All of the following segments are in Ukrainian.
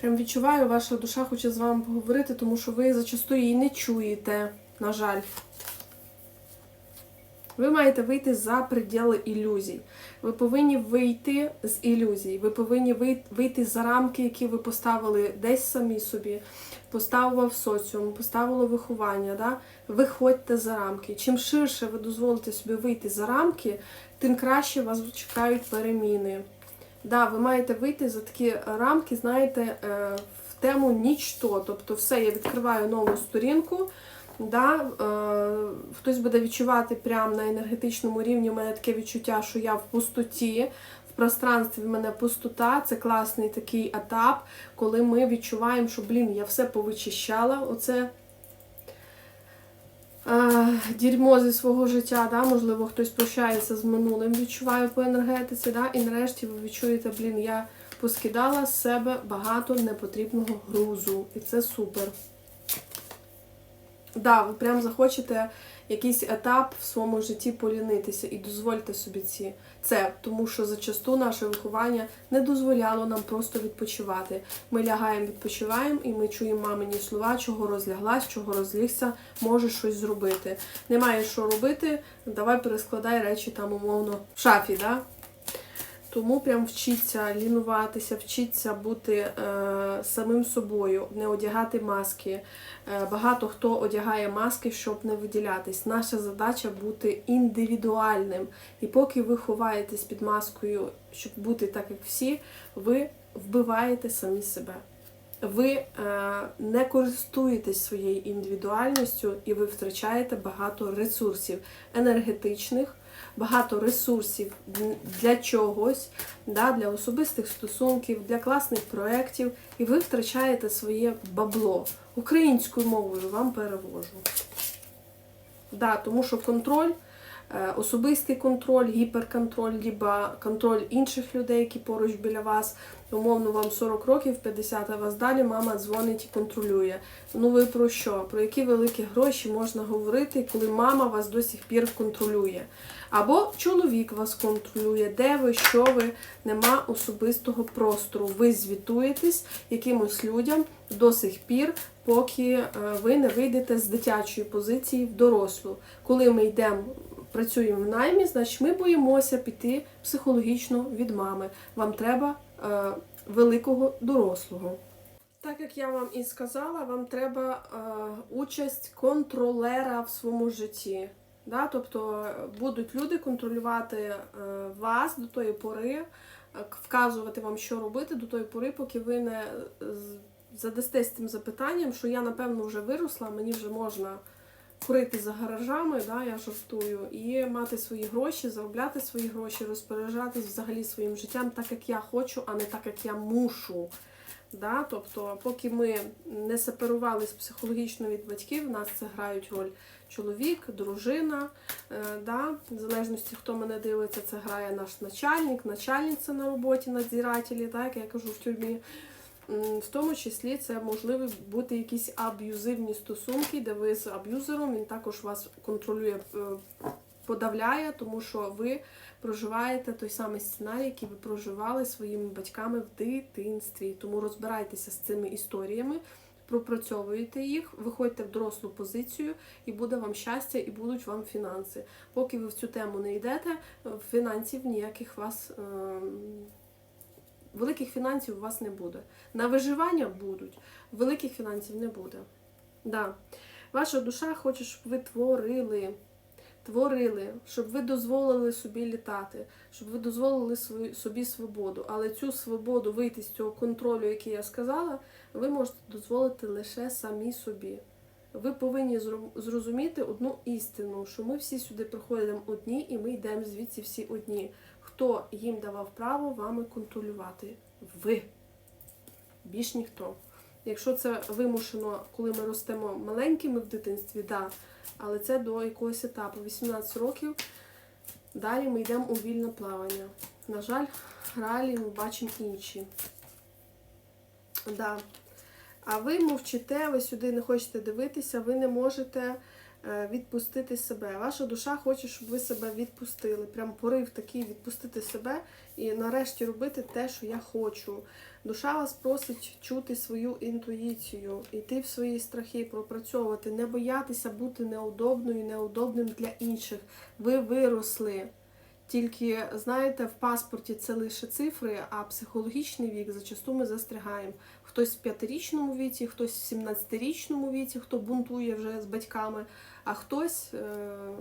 Прям відчуваю, ваша душа хоче з вами поговорити, тому що ви зачасту її не чуєте, на жаль. Ви маєте вийти за приділи ілюзій. Ви повинні вийти з ілюзій. Ви повинні вийти за рамки, які ви поставили десь самі собі, поставили в соціум, поставили виховання. Да? Виходьте за рамки. Чим ширше ви дозволите собі вийти за рамки, тим краще вас чекають переміни. Да, ви маєте вийти за такі рамки, знаєте, е, в тему нічто. Тобто, все, я відкриваю нову сторінку. Да, е, хтось буде відчувати прямо на енергетичному рівні. У мене таке відчуття, що я в пустоті, в пространстві в мене пустота. Це класний такий етап, коли ми відчуваємо, що блін, я все повичищала. Оце дерьмо зі свого життя, да? можливо, хтось прощається з минулим, відчуває по енергетиці, да? і нарешті ви відчуєте, блін, я поскидала з себе багато непотрібного грузу. І це супер. Да, ви прям захочете якийсь етап в своєму житті полінитися і дозвольте собі ці це, тому що зачасту наше виховання не дозволяло нам просто відпочивати. Ми лягаємо, відпочиваємо, і ми чуємо мамині слова, чого розляглась, чого розлігся, можеш щось зробити. Немає що робити, давай перескладай речі там умовно в шафі, да? Тому прям вчіться лінуватися, вчіться бути е, самим собою, не одягати маски. Е, багато хто одягає маски, щоб не виділятись. Наша задача бути індивідуальним. І поки ви ховаєтесь під маскою, щоб бути так, як всі, ви вбиваєте самі себе. Ви е, не користуєтесь своєю індивідуальністю і ви втрачаєте багато ресурсів енергетичних, багато ресурсів для чогось, да, для особистих стосунків, для класних проєктів, і ви втрачаєте своє бабло. Українською мовою вам перевожу. Да, тому що контроль, особистий контроль, гіперконтроль, либо контроль інших людей, які поруч біля вас. Умовно, вам 40 років, 50, а вас далі мама дзвонить і контролює. Ну ви про що? Про які великі гроші можна говорити, коли мама вас до сих пір контролює? Або чоловік вас контролює, де ви, що ви, нема особистого простору. Ви звітуєтесь якимось людям до сих пір, поки е, ви не вийдете з дитячої позиції в дорослу. Коли ми йдемо, працюємо в наймі, значить ми боїмося піти психологічно від мами. Вам треба е, великого дорослого. Так як я вам і сказала, вам треба е, участь контролера в своєму житті. Да? Тобто е, будуть люди контролювати е, вас до тої пори, е, вказувати вам, що робити до тої пори, поки ви не задастесь цим запитанням, що я, напевно, вже виросла, мені вже можна курити за гаражами, да, я жартую, і мати свої гроші, заробляти свої гроші, розпоряджатись взагалі своїм життям так, як я хочу, а не так, як я мушу. Да? Тобто, поки ми не сепарувались психологічно від батьків, в нас це грають роль чоловік, дружина. Е, да? В залежності, хто мене дивиться, це грає наш начальник, начальниця на роботі, надзирателі, так, як я кажу в тюрмі. В тому числі це можливі бути якісь аб'юзивні стосунки, де ви з аб'юзером, він також вас контролює, е, подавляє, тому що ви проживаєте той самий сценарій, який ви проживали своїми батьками в дитинстві. Тому розбирайтеся з цими історіями, пропрацьовуйте їх, виходьте в дорослу позицію, і буде вам щастя, і будуть вам фінанси. Поки ви в цю тему не йдете, е, фінансів ніяких вас. ем, Великих фінансів у вас не буде. На виживання будуть, великих фінансів не буде. Да. Ваша душа хоче, щоб ви творили, творили, щоб ви дозволили собі літати, щоб ви дозволили собі свободу. Але цю свободу вийти з цього контролю, який я сказала, ви можете дозволити лише самі собі. Ви повинні зрозуміти одну істину, що ми всі сюди приходимо одні, і ми йдемо звідси всі одні. Хто їм давав право вами контролювати? Ви. Більш ніхто. Якщо це вимушено, коли ми ростемо маленькими в дитинстві, да, але це до якогось етапу. 18 років. Далі ми йдемо у вільне плавання. На жаль, реалії ми бачимо інші. Да. А ви мовчите, ви сюди не хочете дивитися, ви не можете е, відпустити себе. Ваша душа хоче, щоб ви себе відпустили. Прям порив такий відпустити себе і нарешті робити те, що я хочу. Душа вас просить чути свою інтуїцію, йти в свої страхи, пропрацьовувати, не боятися бути неудобною, неудобним для інших. Ви виросли. Тільки, знаєте, в паспорті це лише цифри, а психологічний вік зачасту ми застрягаємо. Хтось в п'ятирічному віці, хтось в 17-річному віці, хто бунтує вже з батьками, а хтось е-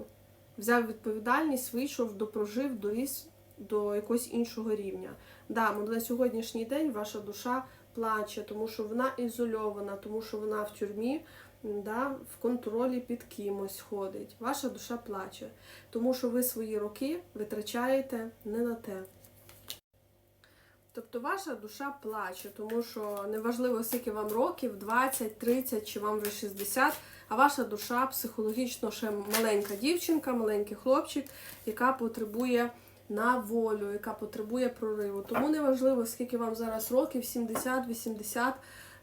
взяв відповідальність, вийшов, допрожив, доріс до якогось іншого рівня. Да, на сьогоднішній день ваша душа плаче, тому що вона ізольована, тому що вона в тюрмі, да, в контролі під кимось ходить. Ваша душа плаче, тому що ви свої роки витрачаєте не на те. Тобто ваша душа плаче, тому що неважливо, скільки вам років, 20, 30 чи вам вже 60, а ваша душа психологічно ще маленька дівчинка, маленький хлопчик, яка потребує на волю, яка потребує прориву. Тому неважливо, скільки вам зараз років, 70, 80, е,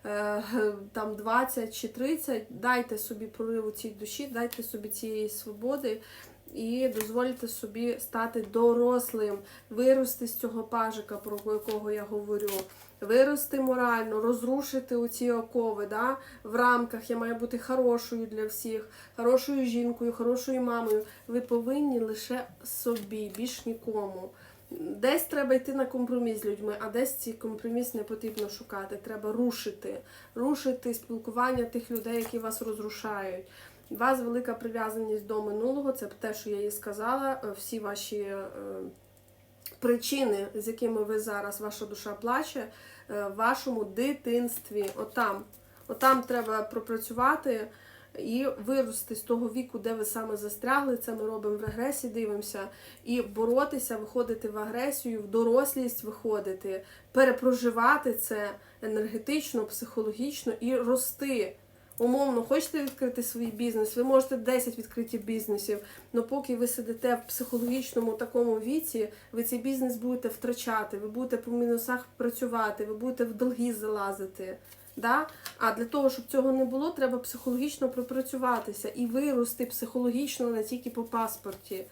там 20 чи 30, дайте собі прориву цій душі, дайте собі цієї свободи і дозвольте собі стати дорослим, вирости з цього пажика, про якого я говорю. Вирости морально, розрушити оці окови, да? в рамках я маю бути хорошою для всіх, хорошою жінкою, хорошою мамою. Ви повинні лише собі, більш нікому. Десь треба йти на компроміс з людьми, а десь цей компроміс не потрібно шукати. Треба рушити, рушити спілкування тих людей, які вас розрушають. У вас велика прив'язаність до минулого, це те, що я їй сказала. Е, Всі ваші е, причини, з якими ви зараз, ваша душа плаче, е, в вашому дитинстві. Отам. Отам треба пропрацювати і вирости з того віку, де ви саме застрягли. Це ми робимо в регресі, дивимося, і боротися, виходити в агресію, в дорослість виходити, перепроживати це енергетично, психологічно і рости. Умовно, хочете відкрити свій бізнес, ви можете 10 відкриті бізнесів, але поки ви сидите в психологічному такому віці, ви цей бізнес будете втрачати, ви будете по мінусах працювати, ви будете в долги залазити. Да? А для того, щоб цього не було, треба психологічно пропрацюватися і вирости психологічно не тільки по паспорті.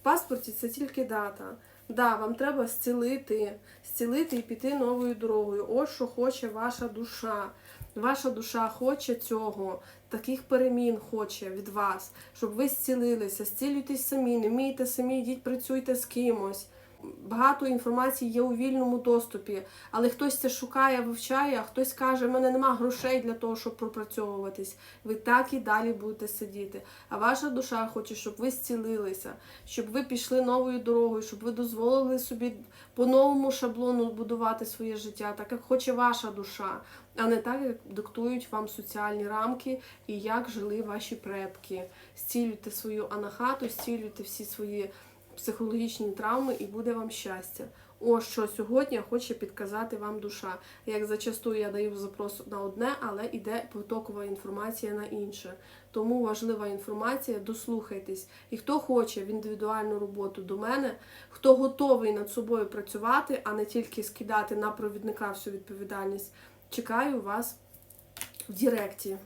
В паспорті це тільки дата. Да, вам треба зцілити, зцілити і піти новою дорогою. Ось що хоче ваша душа. Ваша душа хоче цього, таких перемін хоче від вас, щоб ви зцілилися, зцілюйтесь самі, не вмієте самі, йдіть, працюйте з кимось. Багато інформації є у вільному доступі, але хтось це шукає, вивчає, а хтось каже, в мене нема грошей для того, щоб пропрацьовуватись. Ви так і далі будете сидіти. А ваша душа хоче, щоб ви зцілилися, щоб ви пішли новою дорогою, щоб ви дозволили собі по новому шаблону будувати своє життя, так як хоче ваша душа, а не так, як диктують вам соціальні рамки і як жили ваші предки. Зцілюйте свою анахату, зцілюйте всі свої психологічні травми і буде вам щастя. Ось що сьогодні хоче підказати вам душа. Як зачасту я даю запрос на одне, але йде потокова інформація на інше. Тому важлива інформація, дослухайтесь. І хто хоче в індивідуальну роботу до мене, хто готовий над собою працювати, а не тільки скидати на провідника всю відповідальність, чекаю вас в Діректі.